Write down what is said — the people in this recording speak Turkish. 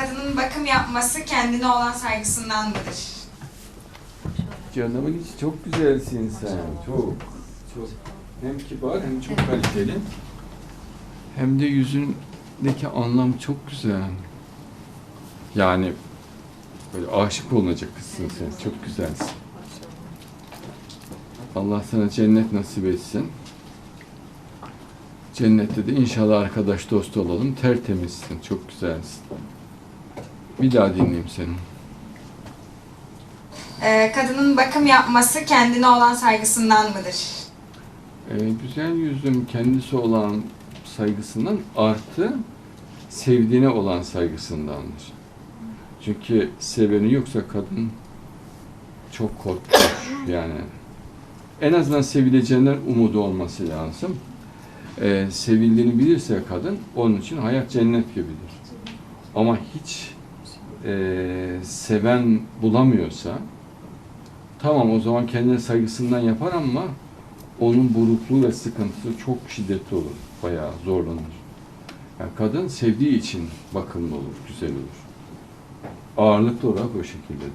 kadının bakım yapması kendine olan saygısından mıdır? Canımın içi çok güzelsin sen. Çok. Çok. Hem kibar hem çok kaliteli. Hem de yüzündeki anlam çok güzel. Yani böyle aşık olunacak kızsın sen. Çok güzelsin. Allah sana cennet nasip etsin. Cennette de inşallah arkadaş dost olalım. Tertemizsin. Çok güzelsin. Bir daha dinleyeyim seni. Ee, kadının bakım yapması kendine olan saygısından mıdır? Ee, güzel yüzüm kendisi olan saygısından artı sevdiğine olan saygısındandır. Çünkü seveni yoksa kadın çok korkar yani. En azından sevileceğinden umudu olması lazım. Ee, sevildiğini bilirse kadın onun için hayat cennet gibidir. Ama hiç e, seven bulamıyorsa tamam o zaman kendine saygısından yapar ama onun burukluğu ve sıkıntısı çok şiddetli olur. Bayağı zorlanır. Yani kadın sevdiği için bakımlı olur, güzel olur. Ağırlıklı olarak o şekildedir.